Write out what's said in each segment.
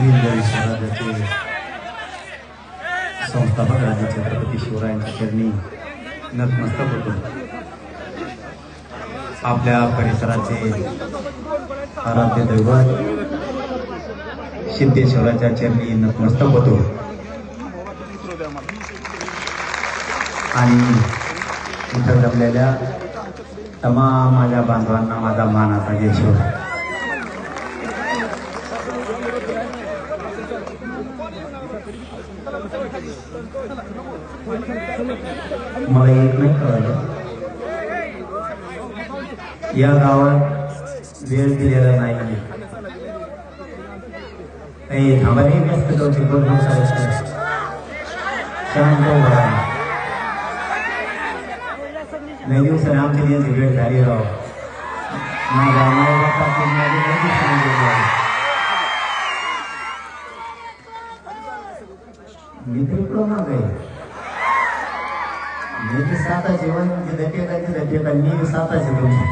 हिंदवी स्वराज्याचे संस्थापक राजे छत्रपती शिवरायांच्या चरणी नतमस्तक होतो. आपल्या परिसराचे आराध्य दैवत सिद्धेश्वराच्या चरणी नतमस्तक होतो. आणि इथं जमलेल्या तमाम माझ्या बांधवांना माझा मानाचा यशोर मला एक नाही कळलं. या गावात वेळ दिलेला नाही नाही थांबा नाही व्यस्त होते शांत दिवसाने वेळ झाली राव. मित्र मायबापाची आहे. मी तर साता जेवण धटे का धटे का मी साताचे तुमचे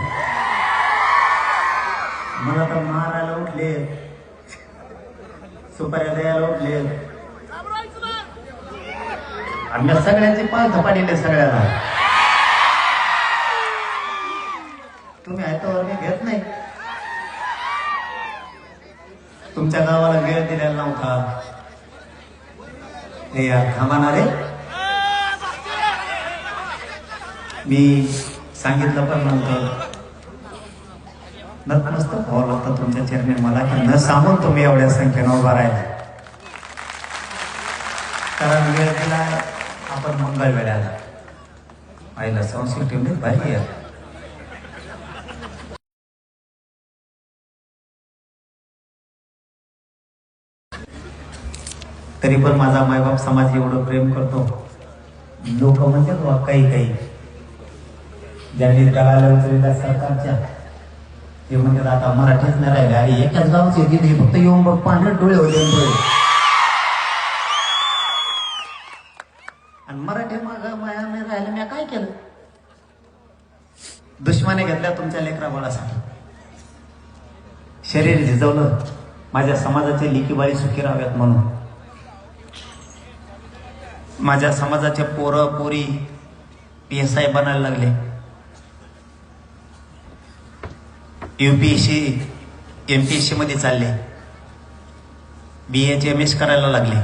मला तर मारायला उठले. सुपाऱ्या द्यायला उठले. आम्ही सगळ्यांचे पाच धपाडले सगळ्याला. तुम्ही ऐकावर मी घेत नाही. तुमच्या गावाला वेळ दिलेला नव्हता. हे यार थांबा रे. मी सांगितलं पण नव्हतं. नतमस्तक व्हावं लागतं तुमच्या चरणी. मला की न सांगून तुम्ही एवढ्या संख्येनं उभा राहिला. कारण वेळ दिला आपण मंगळ वेळाला. आईला संस्कृत ठेवली भारी आहे. तरी पण माझा मायबाप समाज एवढं प्रेम करतो. लोक म्हणतात काही काही. ज्यांनी तळाला उचललेल्या सरकारच्या ते म्हणतात आता मराठीच नाही राहिले. अरे एकाच गावचे तिथे. फक्त येऊन बघ पांढरे डोळे होते आणि डोळे. आणि मराठी माग माया नाही राहिलं. मी काय केलं? दुश्मने घेतल्या तुमच्या लेकरा बाळासाठी. शरीर झिजवलं. माझ्या समाजाचे लिकीबाळी सुखी राहाव्यात म्हणून. माझ्या समाजाचे पोरं पोरी पी एस आय बनायला लागले. M P S C M P S सीमध्ये चालले बी एच एम एस करायला लागले.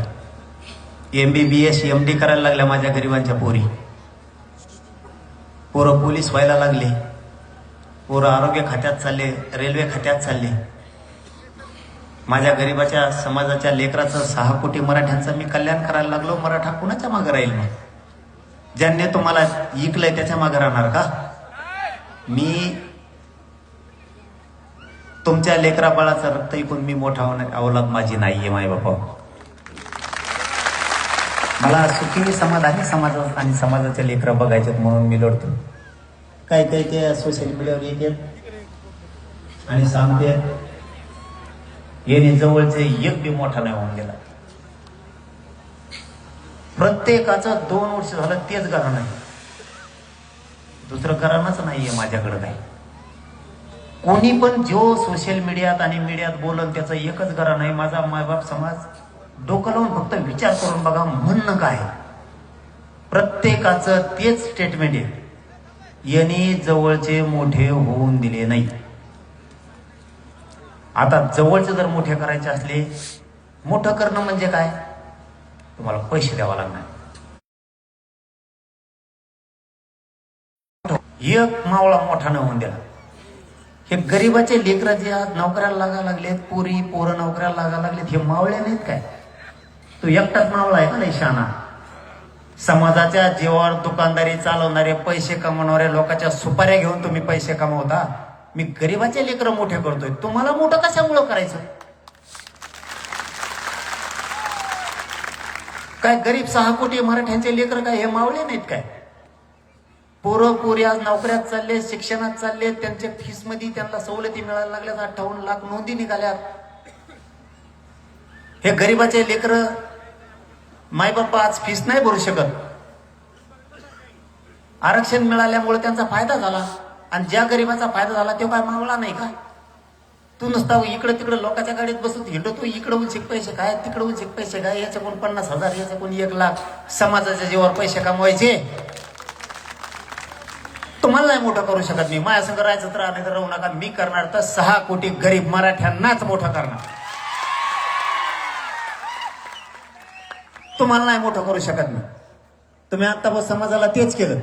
M B B S M D करायला लागल्या माझ्या गरिबांच्या पोरी. पोरं पोलीस व्हायला लागले. पोरं आरोग्य खात्यात चालले रेल्वे खात्यात चालले. माझ्या गरिबाच्या समाजाच्या लेकराचं सहा कोटी मराठ्यांचं मी कल्याण करायला लागलो. मराठा कुणाच्या मागं राहील मग? ज्यांनी तुम्हाला इकलंय त्याच्या मागं राहणार का? मी तुमच्या लेकरा बाळाचं रक्त ऐकून मी मोठा होणार अवलाद माझी नाहीये माय बापा. मला सुखी समाधानी समाजात आणि समाजाचे लेकरं बघायचे म्हणून मी लढतो. काही काही ते सोशल मीडियावर येतात आणि सांगते येणे जवळचे एक बी मोठा नाही होऊन गेला. प्रत्येकाचं दोन वर्ष झालं तेच घराणं आहे. दुसरं घराणंच नाहीये माझ्याकडे काही. कोणी पण जो सोशल मीडियात आणि मीडियात बोलन त्याचं एकच घरा नाही. माझा मायबाप समाज डोकं लावून फक्त विचार करून बघा म्हणणं काय प्रत्येकाचं तेच स्टेटमेंट आहे. यांनी जवळचे मोठे होऊन दिले नाही. आता जवळचे जर मोठे करायचे असले मोठं करणं म्हणजे काय? तुम्हाला पैसे द्यावा लागणार. एक मावळा मोठा न होऊन दिला. हे गरीबाचे लेकरं जे आज नोकऱ्याला लागा लागलेत पोरी पोरं नोकऱ्याला लागा लागलेत हे मावळे नाहीत काय? तो एकटाच मावळा आहे का नाही शाना समाजाच्या जीवावर दुकानदारी चालवणारे पैसे कमावणारे लोकांच्या सुपाऱ्या घेऊन तुम्ही पैसे कमवता? मी गरीबाचे लेकरं मोठे करतोय. तुम्हाला मोठं कशामुळं करायचं? काय गरीब सहा कोटी मराठ्यांचे लेकर काय हे मावळे नाहीत काय? पोरं पोरी आज नोकऱ्यात चालले शिक्षणात चालले त्यांच्या फीसमध्ये त्यांना सवलती मिळायला लागल्यात. अठ्ठावन्न लाख नोंदी निघाल्यात. हे गरीबाचे लेकर मायबाप्पा आज फीस नाही भरू शकत. आरक्षण मिळाल्यामुळे त्यांचा फायदा झाला. आणि ज्या गरीबाचा फायदा झाला तो काय मागला नाही का? तू नुसता इकडं तिकडं लोकांच्या गाडीत बसून हिंडतो इकडं शिक पैसे काय तिकडं शिक पैसे काय याच्या कोण पन्नास हजार याच्या कोण एक लाख समाजाच्या जीवावर पैसे कमवायचे. तुम्हाला नाही मोठं करू शकत मी. माझ्या संग राहायचं तर नाही तर राहू नका. मी करणार तर सहा कोटी गरीब मराठ्यांनाच मोठं करणार. तुम्हाला नाही मोठं करू शकत मी. तुम्ही आता बस समाजाला तेच केलं.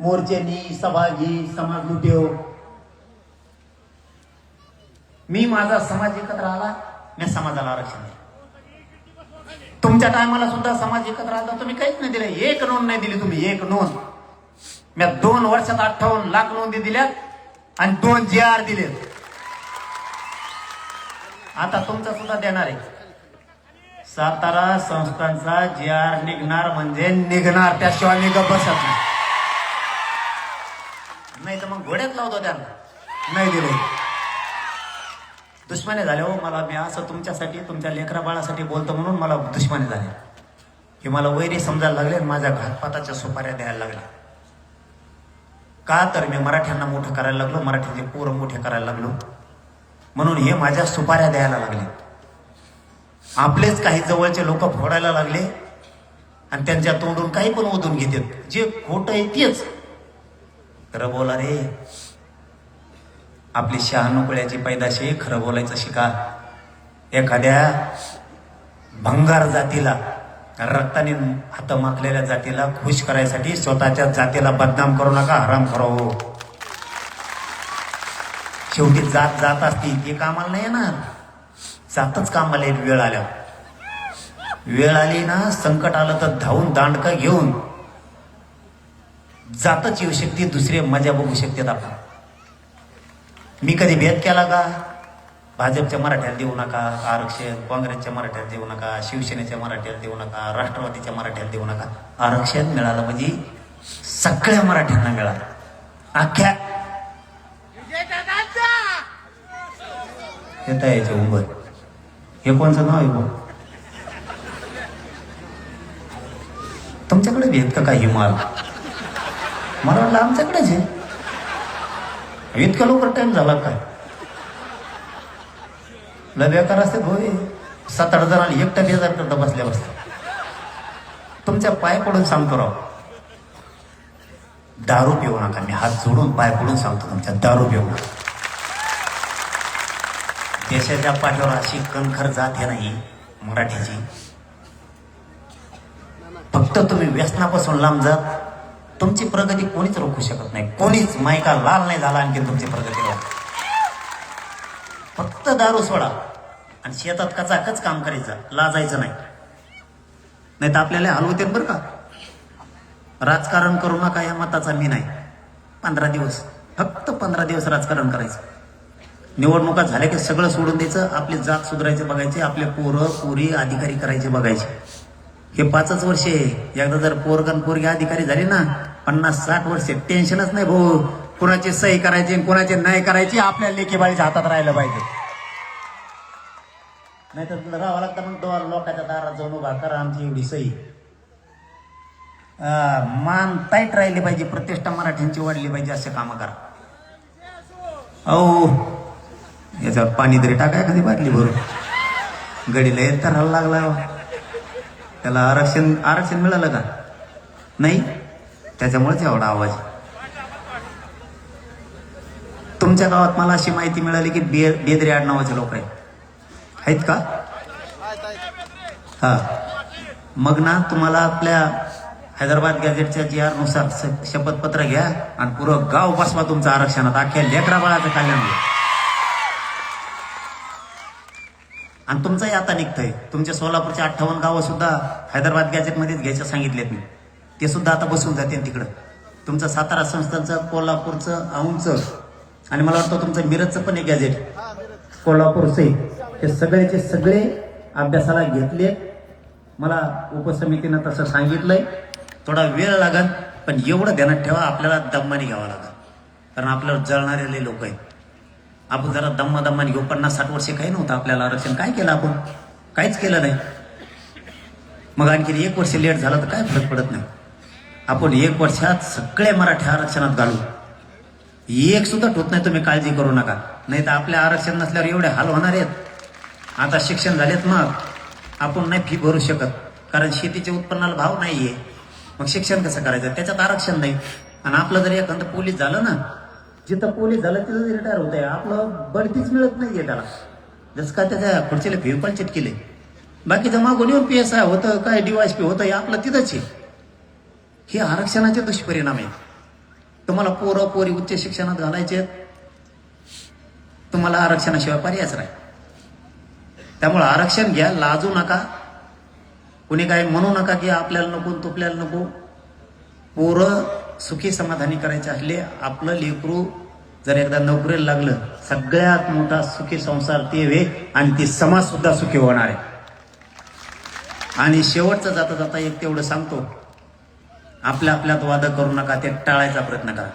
मोर्चेनी सभागी समाज उद्योग मी माझा समाज एकत्र आला मी समाजाला आरक्षण दिलं. तुमच्या टायमाला सुद्धा समाज एकत्र आला तुम्ही काहीच नाही दिलं. एक नोंद नाही दिली तुम्ही एक नोंद. मी दोन वर्षात अठ्ठावन्न लाख नोंदी दिल्यात आणि दोन जे आर दिले आता तुमचा सुद्धा देणार आहे. सातारा संस्थांचा जे आर निघणार म्हणजे निघणार त्याशिवाय निघ बसत नाही. नाही तर मग घोड्यात लावतो त्यांना. नाही दिले. दुश्मने झाले हो मला मी असं तुमच्यासाठी तुमच्या लेकरा बाळासाठी बोलतो म्हणून मला दुश्मने झाले. हे मला वैरी समजायला लागले माझ्या घातपाताच्या सुपाऱ्या द्यायला लागल्या का तर मी मराठ्यांना मोठं करायला लागलो मराठ्यांचे पोरं मोठे करायला लागलो. म्हणून हे माझ्या सुपाऱ्या द्यायला लागले. आपलेच काही जवळचे लोक फोडायला लागले आणि त्यांच्या तोंडून काही पण ओढून घेतात. जे खोट आहे तेच. खरं बोला रे. आपली शहानुकळ्याची पैदाशी खरं बोलायचं शिका. एखाद्या भंगार जातीला रक्ताने हात माखलेल्या जातीला खुश करायसाठी स्वतःच्या जातीला बदनाम करू नका हराम करो. शेवटी जात जात असती ते कामाला नाही येणार. जातच कामाला येईल वेळ आल्या वेळ आली ना संकट आलं तर धावून दांडका घेऊन जातच येऊ शकते दुसरे मजा बघू शकते आपण मी कधी भेद केला का? भाजपच्या मराठ्याला देऊ नका आरक्षण काँग्रेसच्या मराठ्याला देऊ नका शिवसेनेच्या मराठ्याला देऊ नका राष्ट्रवादीच्या मराठ्याला देऊ नका. आरक्षण मिळालं म्हणजे सगळ्या मराठ्यांना मिळालं. अख्ख्या येता यायचे उंबर. हे कोणचं नाव आहे भाऊ तुमच्याकडे भेद का काही माल मला वाटलं आमच्याकडेच आहे. इतका लवकर टाइम झाला काय? लय बेकार असते भाऊ सात आठ जणांनी एकटा बेजार करता बसल्या बसल्या तुमच्या पाय पडून सांगतो राव. दारू पिऊ नका. मी हात जोडून पाय पडून सांगतो तुमच्या दारू पिऊ नका. देशाच्या पाठीवर अशी कणखर जात आहे नाही मराठीची. फक्त तुम्ही व्यसनापासून लांब जात तुमची प्रगती कोणीच रोखू शकत नाही. कोणीच मायका लाल नाही झाला आणखी तुमची प्रगती फक्त दारू सोडा. आणि शेतात कचाकच काम करायचं लाजायचं नाही. नाही तर आपल्याला हलवते बरं का? राजकारण करू नका या मताचा मी नाही. पंधरा दिवस फक्त पंधरा दिवस राजकारण करायचं. निवडणुका झाल्या की सगळं सोडून द्यायचं आपली जात सुधारायचे बघायचे आपले पोरं पोरी अधिकारी करायचे बघायचे. हे पाचच वर्षे एकदा जर पोरगण पोरगी अधिकारी झाले ना पन्नास साठ वर्षे टेन्शनच नाही भाऊ. कुणाची सही करायची कुणाची नाही करायची आपल्या लेखीबाळीच्या हातात राहिलं पाहिजे. नाही तर तुला राहावं लागतं मग तुम्हाला लोकांच्या दारात जाऊन उभा करा आमची एवढी सही मान ताईट राहिली पाहिजे प्रतिष्ठा मराठ्यांची वाढली पाहिजे असे कामं करा. अहो याच्यावर पाणी तरी टाकाय कधी बाटली भरून. गडीला येत तर हल्ला लागला हो. त्याला आरक्षण आरक्षण मिळालं का? नाही? त्याच्यामुळेच एवढा आवाज. तुमच्या गावात मला अशी माहिती मिळाली की बे बेदरे आडनावाचे लोक आहेत. आहेत का? हा. मग ना तुम्हाला आपल्या हैदराबाद गॅजेटच्या जी आरनुसार शपथपत्र घ्या आणि पुरं गाव बसवा तुमचं आरक्षणात. अख्ख्या लेकरा बाळाचं कल्याण आणि तुमचंही आता निघतंय. तुमच्या सोलापूरचे अठ्ठावन्न गावं सुद्धा हैदराबाद गॅजेटमध्येच घ्यायचं सांगितलेत मी. ते सुद्धा आता बसून जाते तिकडं. तुमचं सातारा संस्थांचं कोल्हापूरचं औंचं आणि मला वाटतं तुमचं मिरजचं पण एक गॅजेट कोल्हापूरचे हे सगळ्याचे सगळे अभ्यासाला घेतले. मला उपसमितीनं तसं सांगितलंय. थोडा वेळ लागल पण एवढं ध्यानात ठेवा आपल्याला दम्माने घ्यावा लागेल कारण आपल्याला जळणारे लोक आहेत. आपण जरा दम्मा दम्माने घेऊ. पन्नास साठ वर्षे काही नव्हतं आपल्याला आरक्षण. काय केलं आपण? काहीच केलं नाही. मग आणखी एक वर्ष लेट झालं तर काय फरक पडत नाही. आपण एक वर्षात सगळे मराठी आरक्षणात घालू. एक सुद्धा ठोत नाही तुम्ही काळजी करू नका. नाही तर आपल्या आरक्षण नसल्यावर एवढे हाल होणार आहेत. आता शिक्षण झालेत मग. आपण नाही फी भरू शकत. कारण शेतीच्या उत्पन्नाला भाव नाहीये. मग शिक्षण कसं करायचं? त्याच्यात आरक्षण नाही. आणि आपलं जर एखादं पोलीस झालं ना जिथं पोलीस झालं तिथं रिटायर होत आहे आपलं बढतीच मिळत नाहीये त्याला. जसं का त्याच्या खुर्चीला फी पण चिटकेले बाकीचं मागून येऊन पी एस आय होतं काय डीवायस पी होतं हे आपलं तिथंच आहे. हे आरक्षणाचे दुष्परिणाम आहेत. तुम्हाला पोरं पोरी उच्च शिक्षणात घालायचे तुम्हाला आरक्षणाशिवाय पर्यायच नाही. त्यामुळे आरक्षण घ्या लाजू नका. कुणी काय म्हणू नका की आपल्याला नको तुपल्याला नको. पोरं सुखी समाधानी करायचे असले आपलं लेकरू जर एकदा नोकरीला लागलं सगळ्यात मोठा सुखी संसार ते वे आणि ती समाज सुद्धा सुखी होणार आहे. आणि शेवटचं जाता जाता एक तेवढं सांगतो. आपल्या आपल्यात वाद करू नका ते टाळायचा प्रयत्न करा.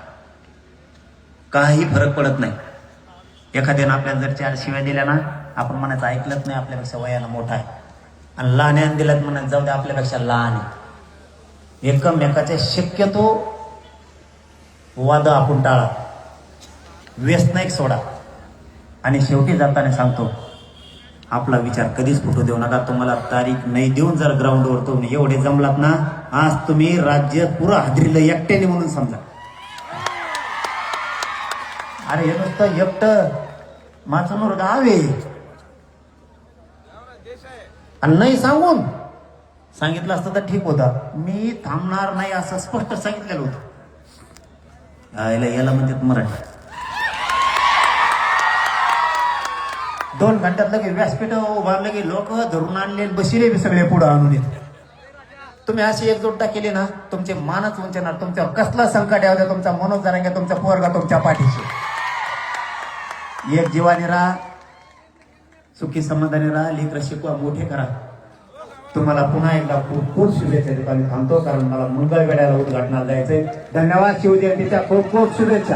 काही फरक पडत नाही. एखाद्यानं आपल्याला जर चार शिव्या दिल्या ना आपण म्हणायचं ऐकलंच नाही आपल्यापेक्षा वयाला मोठा आहे. आणि लहान दिल्यात म्हणायचं जाऊ दे आपल्यापेक्षा लहान आहे. एकमेकाच्या शक्यतो वाद आपण टाळा. व्यसनाईक सोडा. आणि शेवटी जाताना सांगतो आपला विचार कधीच फुटू देऊ नका. तुम्हाला तारीख नाही देऊन जर ग्राउंडवर तुम्ही एवढे जमलात ना आज तुम्ही राज्य पुरं हादरीलं एकट्याने म्हणून समजा. अरे हे नुसतं एकटं माझं गाव आहे. आणि नाही सांगून सांगितलं असतं तर ठीक होता. मी थांबणार नाही असं स्पष्ट सांगितलेलं होतं. याला याला म्हणतात मराठी. दोन घंट्यात लगे व्यासपीठ उभारलं की लोक धरून आणले बसिले बी सगळे पुढे आणून येत तुम्ही अशी एकजुटता केली ना तुमचे मानच उंचणार. तुमच्यावर कसला संकट येऊ द्या तुमचा मनोज जरांगे तुमचा पोरगा तुमच्या पाठीशी. एक जीवाने राहा सुखी समाधानी राहा लेकर शिकवा मोठे करा. तुम्हाला पुन्हा एकदा खूप खूप शुभेच्छा देतो. आम्ही थांबतो कारण मला मुलगा वेळाला उद्घाटनाला जायचंय. धन्यवाद शिवजयंतीच्या खूप खूप शुभेच्छा.